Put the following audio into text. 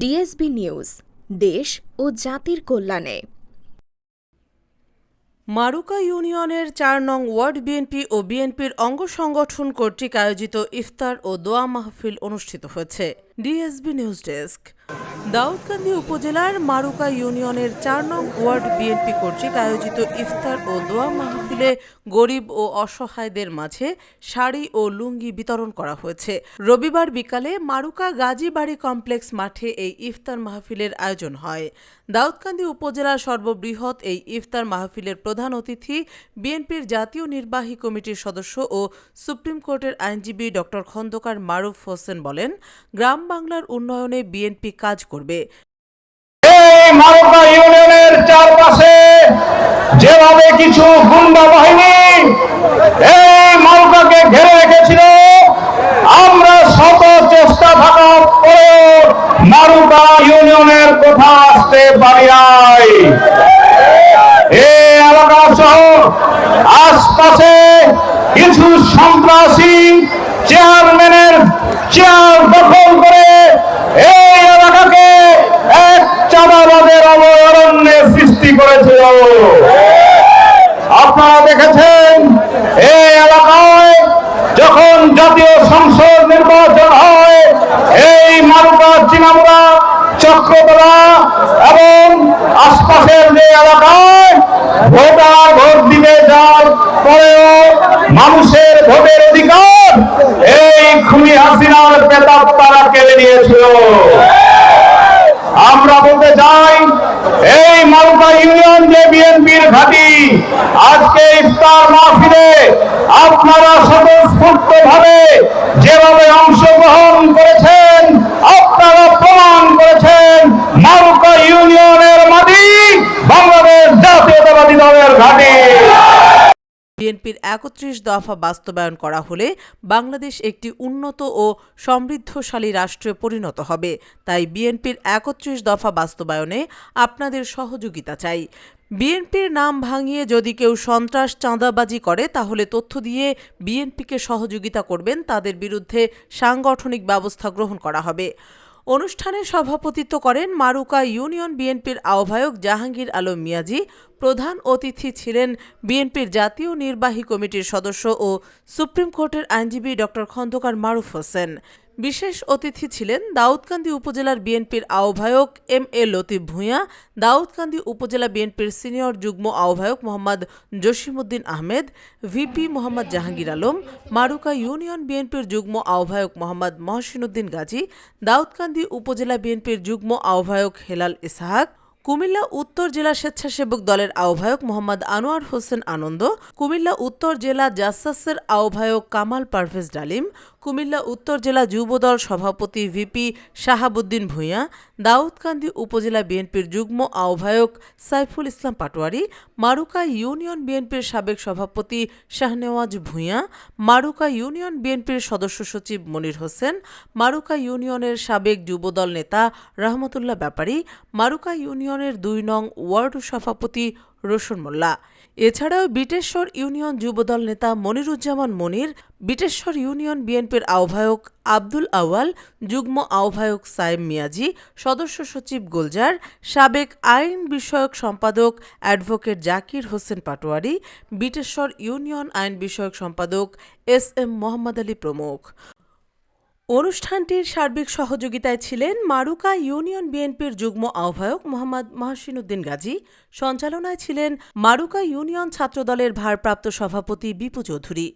DSB news, দেশ ও জাতির কল্যাণে। মারুকা ইউনিয়নের চার নং ওয়ার্ড বিএনপি ও বিএনপির অঙ্গ সংগঠন কর্তৃক আয়োজিত ইফতার ও দোয়া মাহফিল অনুষ্ঠিত হয়েছে। ডিএসবি নিউজ ডেস্ক দাউদকান্দি উপজেলার মারুকা ইউনিয়নের চার নং ওয়ার্ড বিএনপি কর্তৃক আয়োজিত ইফতার ও দোয়া মাহফিলে গরিব ও অসহায়দের মাঝে শাড়ি ও লুঙ্গি বিতরণ করা হয়েছে। রবিবার বিকালে মারুকা গাজীবাড়ি কমপ্লেক্স মাঠে এই ইফতার মাহফিলের আয়োজন হয়। দাউদকান্দি উপজেলার সর্ববৃহৎ এই ইফতার মাহফিলের প্রধান অতিথি বিএনপির জাতীয় নির্বাহী কমিটির সদস্য ও সুপ্রিম কোর্টের আইনজীবী ড খন্দকার মারুফ হোসেন বলেন গ্রাম বাংলার উন্নয়নে বিএনপি কাজ করবে। ইউনিয়নের চারপাশে যেভাবে কিছু গুন্ডা বাহিনী এই রেখেছিল, আমরা শত চেষ্টা থাকা পরেও মারুকা ইউনিয়নের কথা আসতে পারি নাই। এই এলাকা সহ আশপাশে কিছু সন্ত্রাসী চেয়ারম্যানের আপনারা দেখেছেন, এই এলাকায় যখন জাতীয় সংসদ নির্বাচন হয়, এই মারুকা চিনামুরা চক্রতলা এবং আশপাশের যে এলাকায় ভোটার ভোট দিবে যার পরেও মানুষের ভোটের অধিকার এই খুনি হাসিনার পেতাব তারা কেড়ে নিয়েছিল আমরা বলতে চাই এই মালকা ইউনিয়ন যে বিএনপির ঘাঁটি আজকে ইফতার মাহফিলে আপনারা স্বতঃস্ফূর্ত ভাবে যেভাবে অংশগ্রহণ করেছেন, আপনারা প্রমাণ করেছেন মারুকা ইউনিয়নের মাটি বাংলাদেশ জাতীয়তাবাদী দলের ঘাঁটি। বিএনপির একত্রিশ দফা বাস্তবায়ন করা হলে বাংলাদেশ একটি উন্নত ও সমৃদ্ধশালী রাষ্ট্রে পরিণত হবে। তাই বিএনপির একত্রিশ দফা বাস্তবায়নে আপনাদের সহযোগিতা চাই। বিএনপির নাম ভাঙিয়ে যদি কেউ সন্ত্রাস চাঁদাবাজি করে, তাহলে তথ্য দিয়ে বিএনপিকে সহযোগিতা করবেন। তাদের বিরুদ্ধে সাংগঠনিক ব্যবস্থা গ্রহণ করা হবে। অনুষ্ঠানে সভাপতিত্ব করেন মারুকা ইউনিয়ন বিএনপির আহ্বায়ক জাহাঙ্গীর আলম মিয়াজি, প্রধান অতিথি ছিলেন বিএনপির জাতীয় নির্বাহী কমিটির সদস্য ও সুপ্রিম কোর্টের আইনজীবী ডক্টর খন্দকার মারুফ হোসেন। বিশেষ অতিথি ছিলেন দাউদকান্দি উপজেলার বিএনপির আহ্বায়ক এম এ লতিফ ভূঁইয়া, দাউদকান্দি উপজেলা বিএনপির সিনিয়র যুগ্ম আহ্বায়ক মোহাম্মদ জসিমউদ্দিন আহমেদ, ভিপি মোহাম্মদ জাহাঙ্গীর আলম, মারুকা ইউনিয়ন বিএনপির যুগ্ম আহ্বায়ক মোহাম্মদ মহসিনুদ্দিন গাজী, দাউদকান্দি উপজেলা বিএনপির যুগ্ম আহ্বায়ক হেলাল ইসাহাক, কুমিল্লা উত্তর জেলা স্বেচ্ছাসেবক দলের আহ্বায়ক মোহাম্মদ আনোয়ার হোসেন আনন্দ, কুমিল্লা উত্তর জেলা জাসাসের আহ্বায়ক কামাল পারভেজ ডালিম কুমিল্লা উত্তর জেলা যুবদল সভাপতি ভিপি শাহাবুদ্দিন ভূঁইয়া, দাউদকান্দি উপজেলা বিএনপির যুগ্ম আহ্বায়ক সাইফুল ইসলাম পাটোয়ারি, মারুকা ইউনিয়ন বিএনপির সাবেক সভাপতি শাহনেওয়াজ ভূঁইয়া, মারুকা ইউনিয়ন বিএনপির সদস্য সচিব মনির হোসেন, মারুকা ইউনিয়নের সাবেক যুবদল নেতা রহমতুল্লাহ ব্যাপারী, মারুকা ইউনিয়নের দুই নং ওয়ার্ড সভাপতি রোশন মোল্লা। এছাড়াও বিটেশ্বর ইউনিয়ন যুবদল নেতা মনিরুজ্জামান মনির, বিটেশ্বর ইউনিয়ন বিএনপির আহ্বায়ক আব্দুল আওয়াল, যুগ্ম আহ্বায়ক সাইম মিয়াজি, সদস্য সচিব গোলজার, সাবেক আইন বিষয়ক সম্পাদক অ্যাডভোকেট জাকির হোসেন পাটোয়ারি, বিটেশ্বর ইউনিয়ন আইন বিষয়ক সম্পাদক এস এম মোহাম্মদ আলী প্রমুখ। অনুষ্ঠানটির সার্বিক সহযোগিতায় ছিলেন মারুকা ইউনিয়ন বিএনপির যুগ্ম আহ্বায়ক মোহাম্মদ মাহসিনুদ্দিন গাজী। সঞ্চালনায় ছিলেন মারুকা ইউনিয়ন ছাত্রদলের ভারপ্রাপ্ত সভাপতি বিপু চৌধুরী।